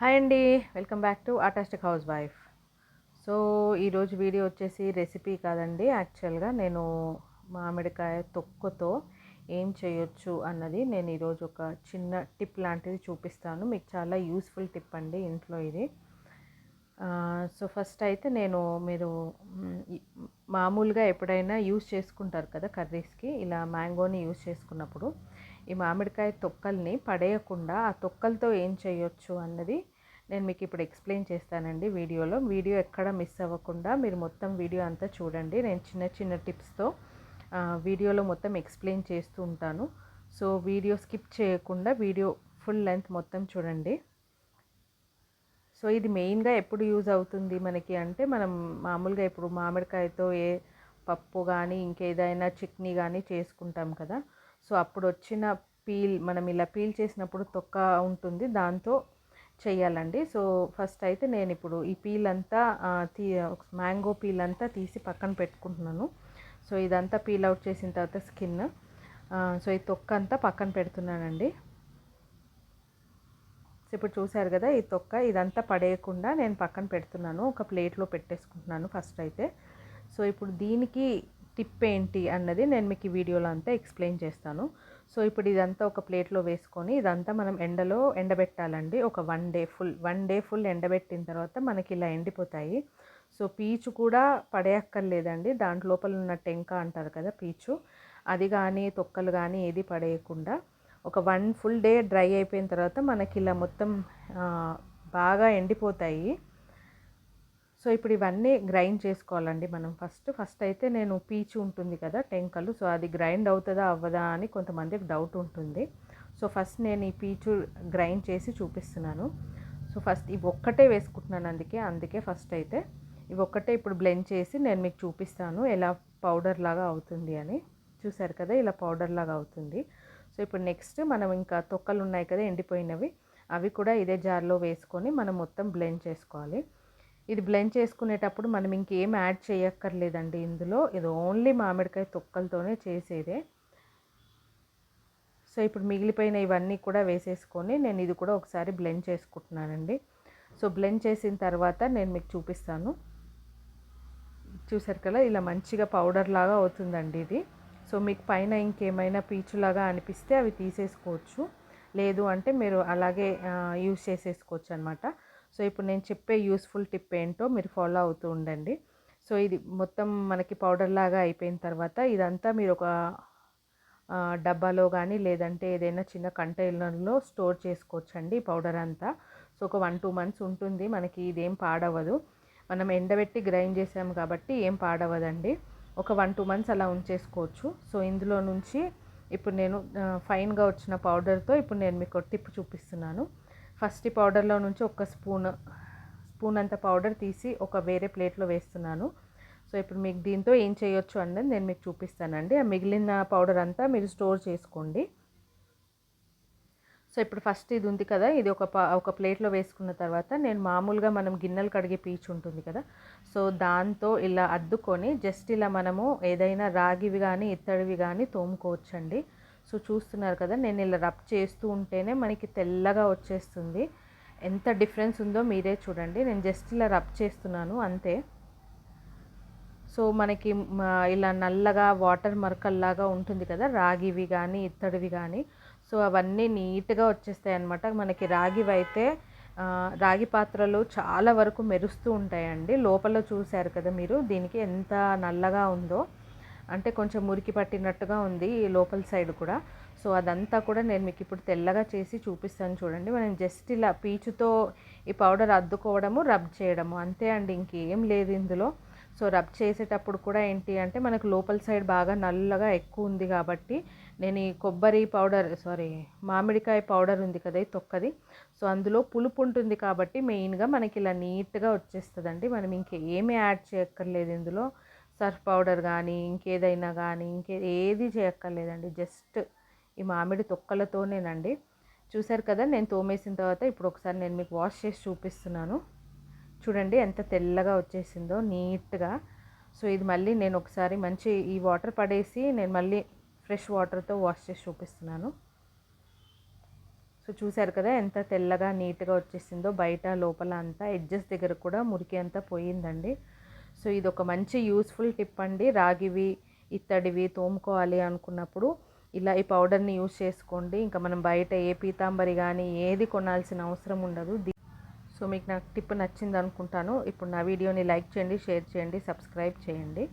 Hi అండి. Welcome back to ఆటాస్టిక్ house wife. So ఈరోజు video వచ్చేసి రెసిపీ కాదండి. యాక్చువల్గా నేను మామిడికాయ తొక్కుతో ఏం చేయొచ్చు అన్నది నేను ఈరోజు ఒక చిన్న టిప్ లాంటిది చూపిస్తాను. మీకు చాలా యూస్ఫుల్ టిప్ అండి ఇంట్లో ఇది. సో ఫస్ట్ అయితే నేను మీరు మామూలుగా ఎప్పుడైనా యూస్ చేసుకుంటారు కదా కర్రీస్కి ఇలా మ్యాంగోని యూస్ చేసుకున్నప్పుడు ఈ మామిడికాయ తొక్కల్ని పడేయకుండా ఆ తొక్కలతో ఏం చేయొచ్చు అన్నది నేను మీకు ఇప్పుడు ఎక్స్ప్లెయిన్ చేస్తానండి వీడియోలో. వీడియో ఎక్కడ మిస్ అవ్వకుండా మీరు మొత్తం వీడియో అంతా చూడండి. నేను చిన్న చిన్న టిప్స్తో వీడియోలో మొత్తం ఎక్స్ప్లెయిన్ చేస్తూ ఉంటాను. సో వీడియో స్కిప్ చేయకుండా వీడియో ఫుల్ లెంత్ మొత్తం చూడండి. సో ఇది మెయిన్గా ఎప్పుడు యూజ్ అవుతుంది మనకి అంటే మనం మామూలుగా ఇప్పుడు మామిడికాయతో ఏ పప్పు కానీ ఇంకేదైనా చట్నీ కానీ చేసుకుంటాం కదా. సో అప్పుడు వచ్చిన పీల్ మనం ఇలా పీల్ చేసినప్పుడు తొక్క ఉంటుంది దాంతో చెయ్యాలండి. సో ఫస్ట్ అయితే నేను ఇప్పుడు ఈ పీల్ అంతా తీ మ్యాంగో పీల్ అంతా తీసి పక్కన పెట్టుకుంటున్నాను. సో ఇదంతా పీల్ అవుట్ చేసిన తర్వాత స్కిన్. సో ఈ తొక్క అంతా పక్కన పెడుతున్నానండి. సో ఇప్పుడు చూసారు కదా ఈ తొక్క ఇదంతా పడేయకుండా నేను పక్కన పెడుతున్నాను ఒక ప్లేట్లో పెట్టేసుకుంటున్నాను ఫస్ట్ అయితే. సో ఇప్పుడు దీనికి టిప్ ఏంటి అన్నది నేను మీకు ఈ వీడియోలో అంతా ఎక్స్ప్లెయిన్ చేస్తాను. సో ఇప్పుడు ఇదంతా ఒక ప్లేట్లో వేసుకొని ఇదంతా మనం ఎండలో ఎండబెట్టాలండి. ఒక one day full one day full ఎండబెట్టిన తర్వాత మనకి ఇలా ఎండిపోతాయి. సో పీచు కూడా పడేయక్కర్లేదండి. దాంట్ లోపల ఉన్న టెంక అంటారు కదా పీచు. అది కానీ తొక్కలు కానీ ఏది పడేయకుండా ఒక వన్ ఫుల్ డే డ్రై అయిపోయిన తర్వాత మనకి ఇలా మొత్తం బాగా ఎండిపోతాయి. సో ఇప్పుడు ఇవన్నీ గ్రైండ్ చేసుకోవాలండి మనం ఫస్ట్. ఫస్ట్ అయితే నేను పీచు ఉంటుంది కదా టెంకలు. సో అది గ్రైండ్ అవుతుందా అవ్వదా అని కొంతమందికి డౌట్ ఉంటుంది. సో ఫస్ట్ నేను ఈ పీచు గ్రైండ్ చేసి చూపిస్తున్నాను. సో ఫస్ట్ ఇవి ఒక్కటే వేసుకుంటున్నాను అందుకే. అందుకే ఫస్ట్ అయితే ఇవి ఒక్కటే ఇప్పుడు బ్లెండ్ చేసి నేను మీకు చూపిస్తాను ఎలా పౌడర్ లాగా అవుతుంది అని. చూసారు కదా ఇలా పౌడర్ లాగా అవుతుంది. సో ఇప్పుడు నెక్స్ట్ మనం ఇంకా తొక్కలు ఉన్నాయి కదా ఎండిపోయినవి. అవి కూడా ఇదే జార్లో వేసుకొని మనం మొత్తం బ్లెండ్ చేసుకోవాలి. ఇది బ్లెండ్ చేసుకునేటప్పుడు మనం ఇంకేం యాడ్ చేయక్కర్లేదండి. ఇందులో ఇది ఓన్లీ మామిడికాయ తొక్కలతోనే చేసేదే. సో ఇప్పుడు మిగిలిపోయిన ఇవన్నీ కూడా వేసేసుకొని నేను ఇది కూడా ఒకసారి బ్లెండ్ చేసుకుంటున్నానండి. సో బ్లెండ్ చేసిన తర్వాత నేను మీకు చూపిస్తాను. చూసారు కదా ఇలా మంచిగా పౌడర్ లాగా అవుతుందండి ఇది. సో మీకు పైన ఇంకేమైనా పీచులాగా అనిపిస్తే అవి తీసేసుకోవచ్చు. లేదు అంటే మీరు అలాగే యూస్ చేసేసుకోవచ్చు అనమాట సో ఇప్పుడు నేను చెప్పే యూస్ఫుల్ టిప్ ఏంటో మీరు ఫాలో అవుతూ ఉండండి. సో ఇది మొత్తం మనకి పౌడర్ లాగా అయిపోయిన తర్వాత ఇదంతా మీరు ఒక డబ్బాలో కానీ లేదంటే ఏదైనా చిన్న కంటైనర్లో స్టోర్ చేసుకోవచ్చండి ఈ పౌడర్ అంతా. సో ఒక వన్ టూ మంత్స్ ఉంటుంది. మనకి ఇదేం పాడవదు మనం ఎండబెట్టి గ్రైండ్ చేసాము కాబట్టి ఏం పాడవదండి ఒక వన్ టూ మంత్స్ అలా ఉంచేసుకోవచ్చు. సో ఇందులో నుంచి ఇప్పుడు నేను ఫైన్గా వచ్చిన పౌడర్తో ఇప్పుడు నేను మీకు టిప్ చూపిస్తున్నాను. ఫస్ట్ ఈ పౌడర్లో నుంచి ఒక స్పూన్ స్పూన్ అంత పౌడర్ తీసి ఒక వేరే ప్లేట్లో వేస్తున్నాను. సో ఇప్పుడు మీకు దీంతో ఏం చేయొచ్చు అన్నది నేను మీకు చూపిస్తానండి. ఆ మిగిలిన పౌడర్ అంతా మీరు స్టోర్ చేసుకోండి. సో ఇప్పుడు ఫస్ట్ ఇది ఉంది కదా ఇది ఒక ప ఒక ప్లేట్లో వేసుకున్న తర్వాత నేను మామూలుగా మనం గిన్నెలు కడిగే పీచు ఉంటుంది కదా సో దాంతో ఇలా అద్దుకొని జస్ట్ ఇలా మనము ఏదైనా రాగివి కానీ ఇత్తడివి కానీ తోముకోవచ్చండి. సో చూస్తున్నారు కదా నేను ఇలా రబ్ చేస్తూ ఉంటేనే మనకి తెల్లగా వచ్చేస్తుంది. ఎంత డిఫరెన్స్ ఉందో మీరే చూడండి. నేను జస్ట్ ఇలా రబ్ చేస్తున్నాను అంతే. సో మనకి ఇలా నల్లగా వాటర్ మరకల్లాగా ఉంటుంది కదా రాగివి కానీ ఇత్తడివి కానీ సో అవన్నీ నీట్గా వచ్చేస్తాయి అన్నమాట. మనకి రాగివి అయితే రాగి పాత్రలు చాలా వరకు మెరుస్తూ ఉంటాయండి. లోపల చూశారు కదా మీరు దీనికి ఎంత నల్లగా ఉందో. అంటే కొంచెం మురికి పట్టినట్టుగా ఉంది ఈ లోపల సైడ్ కూడా. సో అదంతా కూడా నేను మీకు ఇప్పుడు తెల్లగా చేసి చూపిస్తాను చూడండి. మనం జస్ట్ ఇలా పీచుతో ఈ పౌడర్ అద్దుకోవడము రబ్ చేయడము. అంతే అండి ఇంకేం లేదు ఇందులో. సో రబ్ చేసేటప్పుడు కూడా ఏంటి అంటే మనకు లోపల సైడ్ బాగా నల్లగా ఎక్కువ ఉంది కాబట్టి నేను ఈ కొబ్బరి పౌడర్ సారీ మామిడికాయ పౌడర్ ఉంది కదా ఈ తొక్కది. సో అందులో పులుపు ఉంటుంది కాబట్టి మెయిన్గా మనకి ఇలా నీట్గా వచ్చేస్తుందండి. మనం ఇంకేమీ యాడ్ చేయక్కర్లేదు ఇందులో. సర్ఫ్ పౌడర్ కానీ ఇంకేదైనా కానీ ఇంకే ఏది చేయక్కర్లేదండి. జస్ట్ ఈ మామిడి తొక్కలతోనేనండి. చూసారు కదా నేను తోమేసిన తర్వాత ఇప్పుడు ఒకసారి నేను మీకు వాష్ చేసి చూపిస్తున్నాను. చూడండి ఎంత తెల్లగా వచ్చేసిందో నీట్గా. సో ఇది మళ్ళీ నేను ఒకసారి మంచి ఈ వాటర్ పడేసి నేను మళ్ళీ ఫ్రెష్ వాటర్తో వాష్ చేసి చూపిస్తున్నాను. సో చూసారు కదా ఎంత తెల్లగా నీట్గా వచ్చేసిందో బయట లోపల అంతా ఎడ్జెస్ దగ్గర కూడా మురికి అంతా పోయిందండి. సో ఇది ఒక మంచి యూస్ఫుల్ టిప్ అండి. రాగివి ఇత్తడివి తోముకోవాలి అనుకున్నప్పుడు ఇలా ఈ పౌడర్ని యూస్ చేసుకోండి. ఇంకా మనం బయట ఏ పీతాంబరి కానీ ఏది కొనాల్సిన అవసరం ఉండదు. సో మీకు నాకు టిప్ నచ్చింది అనుకుంటాను. ఇప్పుడు నా వీడియోని లైక్ చేయండి షేర్ చేయండి సబ్స్క్రైబ్ చేయండి.